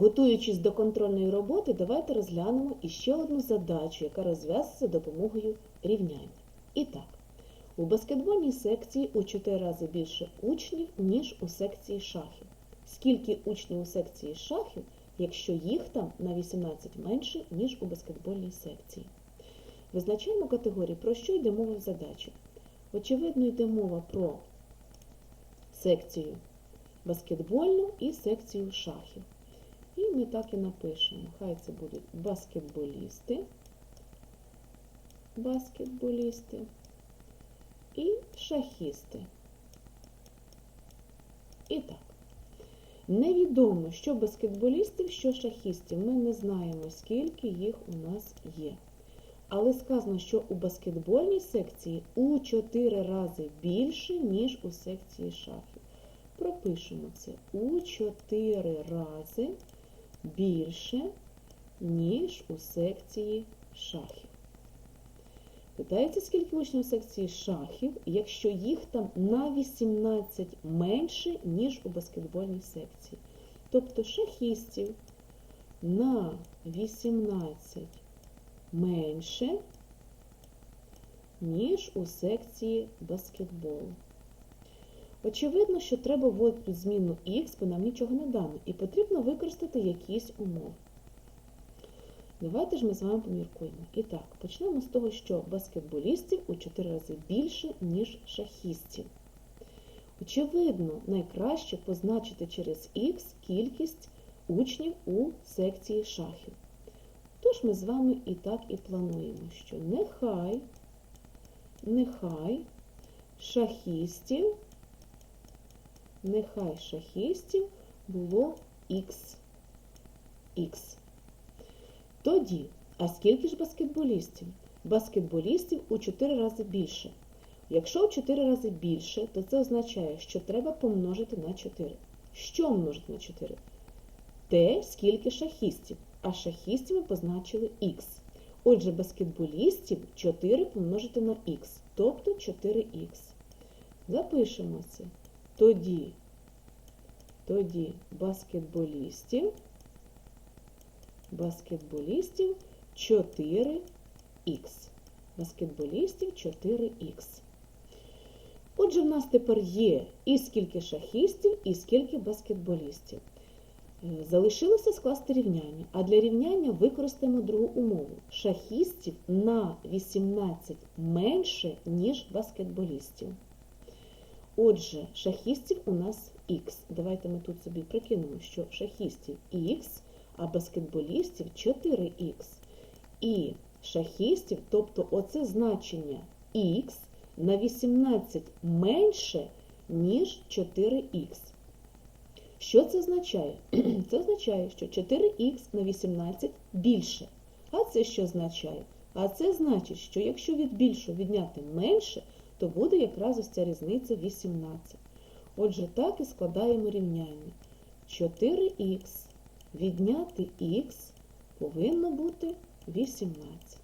Готуючись до контрольної роботи, давайте розглянемо іще одну задачу, яка розв'язується допомогою рівняння. І так, у баскетбольній секції у 4 рази більше учнів, ніж у секції шахів. Скільки учнів у секції шахів, якщо їх там на 18 менше, ніж у баскетбольній секції? Визначаємо категорії, про що йде мова в задачі. Очевидно, йде мова про секцію баскетбольну і секцію шахів. І ми так і напишемо. Хай це будуть баскетболісти, баскетболісти і шахісти. І так. Невідомо, що баскетболістів, що шахістів. Ми не знаємо, скільки їх у нас є. Але сказано, що у баскетбольній секції у 4 рази більше, ніж у секції шахів. Пропишемо це у 4 рази більше, ніж у секції шахів. Питається, скільки учнів у секції шахів, якщо їх там на 18 менше, ніж у баскетбольній секції. Тобто шахістів на 18 менше, ніж у секції баскетболу. Очевидно, що треба вводити зміну Х, бо нам нічого не дано, і потрібно використати якісь умови. Давайте ж ми з вами поміркуємо. І так, почнемо з того, що баскетболістів у 4 рази більше, ніж шахістів. Очевидно, найкраще позначити через Х кількість учнів у секції шахів. Тож ми з вами і так і плануємо, що нехай, нехай шахістів нехай шахістів було Х. Х. Тоді, а скільки ж баскетболістів? Баскетболістів у 4 рази більше. Якщо у 4 рази більше, то це означає, що треба помножити на 4. Що множити на 4? Те, скільки шахістів. А шахістів ми позначили Х. Отже, баскетболістів 4 помножити на Х, тобто 4х. Запишемо це. Тоді, тоді баскетболістів, баскетболістів 4х. Баскетболістів 4х. Отже, в нас тепер є і скільки шахістів, і скільки баскетболістів. Е, залишилося скласти рівняння, а для рівняння використаємо другу умову. Шахістів на 18 менше, ніж баскетболістів. Отже, шахістів у нас Х. Давайте ми тут собі прикинемо, що шахістів Х, а баскетболістів 4х. І шахістів, тобто оце значення Х на 18 менше, ніж 4х. Що це означає? Це означає, що 4х на 18 більше. А це що означає? А це значить, що якщо від більшого відняти менше, то буде якраз ось ця різниця 18. Отже, так і складаємо рівняння. 4х відняти х повинно бути 18.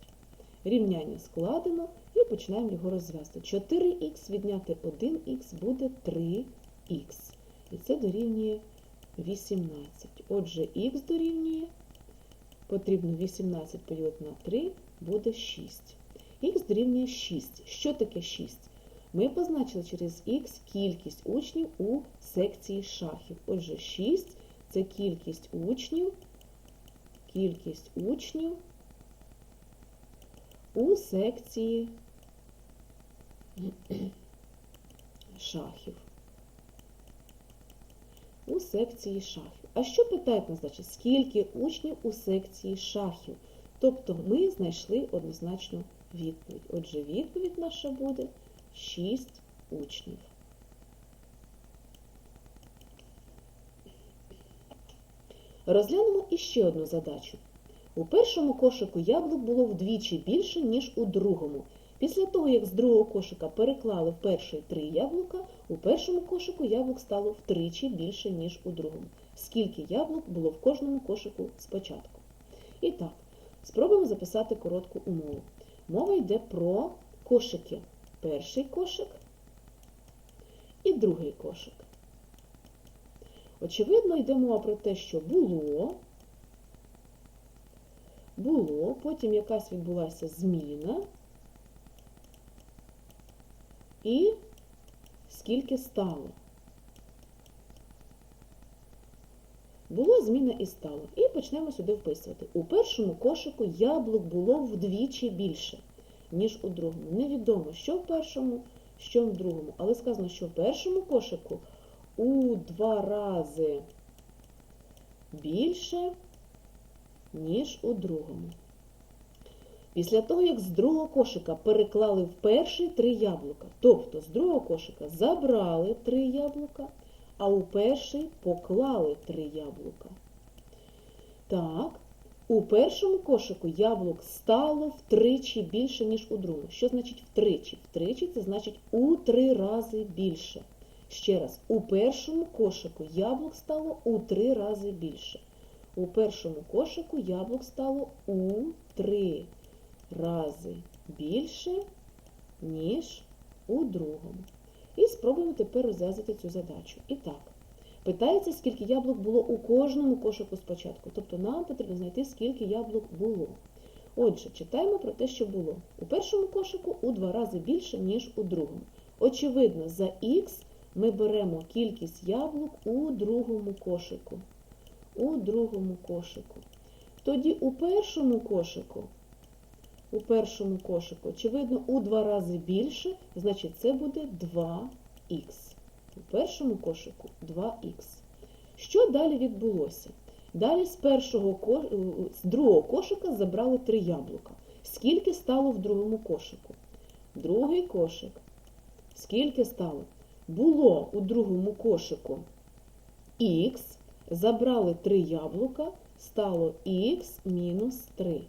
Рівняння складено і починаємо його розв'язати. 4х відняти 1х буде 3х. І це дорівнює 18. Отже, х дорівнює, потрібно 18 поділити на 3, буде 6. Х дорівнює 6. Що таке 6? Ми позначили через х кількість учнів у секції шахів. Отже, 6 це кількість учнів, кількість учнів у секції шахів. У секції шахів. А що питають нас, значить, скільки учнів у секції шахів? Тобто ми знайшли однозначну відповідь. Отже, відповідь наша буде 6 учнів. Розглянемо іще одну задачу. У першому кошику яблук було вдвічі більше, ніж у другому. Після того, як з другого кошика переклали в перший три яблука, у першому кошику яблук стало втричі більше, ніж у другому. Скільки яблук було в кожному кошику спочатку? І так, спробуємо записати коротку умову. Мова йде про кошики. Перший кошик і другий кошик. Очевидно, йде мова про те, що було, було, потім якась відбулася зміна. І скільки стало. Було зміна і стало. І почнемо сюди вписувати. У першому кошику яблук було вдвічі більше, ніж у другому. Невідомо, що в першому, що в другому. Але сказано, що в першому кошику у два рази більше, ніж у другому. Після того, як з другого кошика переклали в перший три яблука, тобто з другого кошика забрали три яблука, а у перший поклали три яблука. Так, у першому кошику яблук стало втричі більше, ніж у другому. Що значить втричі? Втричі це значить у три рази більше. Ще раз, у першому кошику яблук стало у три рази більше. У першому кошику яблук стало у три рази більше, ніж у другому. Спробуємо тепер розв'язати цю задачу. І так, питається, скільки яблук було у кожному кошику спочатку. Тобто нам потрібно знайти, скільки яблук було. Отже, читаємо про те, що було. У першому кошику у два рази більше, ніж у другому. Очевидно, за х ми беремо кількість яблук у другому кошику. У другому кошику. Тоді у першому кошику, у першому кошику, очевидно, у два рази більше, значить це буде 2х. У першому кошику 2х. Що далі відбулося? Далі з першого з другого кошика забрали три яблука. Скільки стало в другому кошику? Другий кошик. Скільки стало? Було у другому кошику х, забрали три яблука, стало х мінус 3.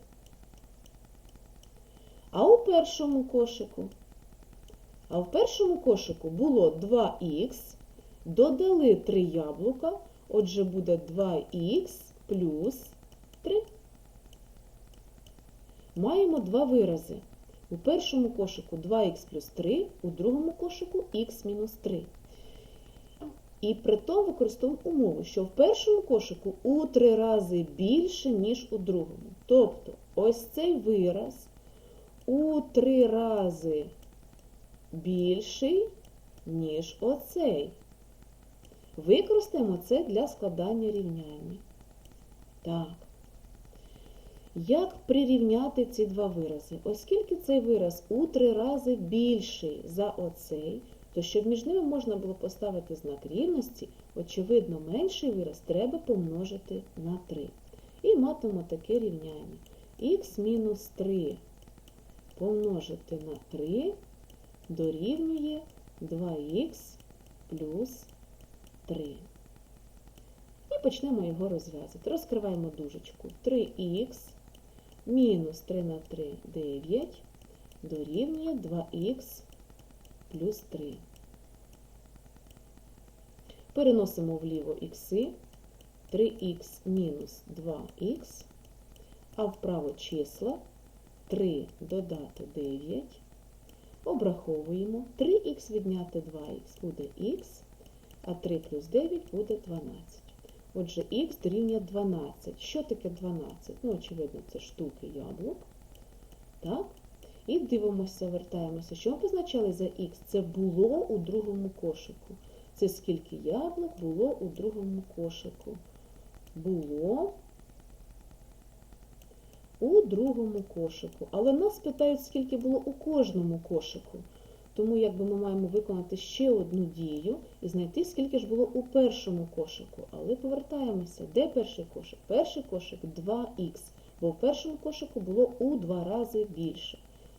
А у першому кошику? А в першому кошику було 2х, додали 3 яблука, отже буде 2х плюс 3. Маємо два вирази. У першому кошику 2х плюс 3, у другому кошику х мінус 3. І при тому використовуємо умову, що в першому кошику у три рази більше, ніж у другому. Тобто ось цей вираз у три рази більший, ніж оцей. Використаємо це для складання рівняння. Так. Як прирівняти ці два вирази? Оскільки цей вираз у три рази більший за оцей, то щоб між ними можна було поставити знак рівності, очевидно, менший вираз треба помножити на 3. І матимемо таке рівняння. х мінус 3 помножити на 3 дорівнює 2х плюс 3. І почнемо його розв'язати. Розкриваємо дужечку. 3х мінус 3 на 3 9 дорівнює 2х плюс 3. Переносимо вліво ікси. 3х мінус 2х, а вправо числа 3 додати 9. Обраховуємо. 3х відняти 2х буде х, а 3 плюс 9 буде 12. Отже, х дорівнює 12. Що таке 12? Ну, очевидно, це штуки яблук. Так? І дивимося, вертаємося. Що ми позначали за х? Це було у другому кошику. Це скільки яблук було у другому кошику. Було у другому кошику. Але нас питають, скільки було у кожному кошику. Тому якби ми маємо виконати ще одну дію і знайти, скільки ж було у першому кошику. Але повертаємося. Де перший кошик? Перший кошик 2х, бо в першому кошику було у два рази більше.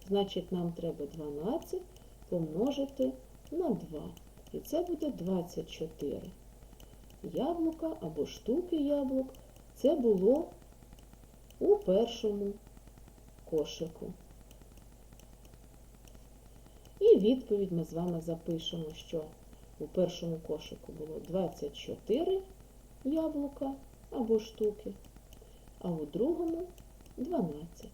Значить, нам треба 12 помножити на 2. І це буде 24. Яблука або штуки яблук. Це було у першому кошику. І відповідь ми з вами запишемо, що у першому кошику було 24 яблука або штуки, а у другому 12.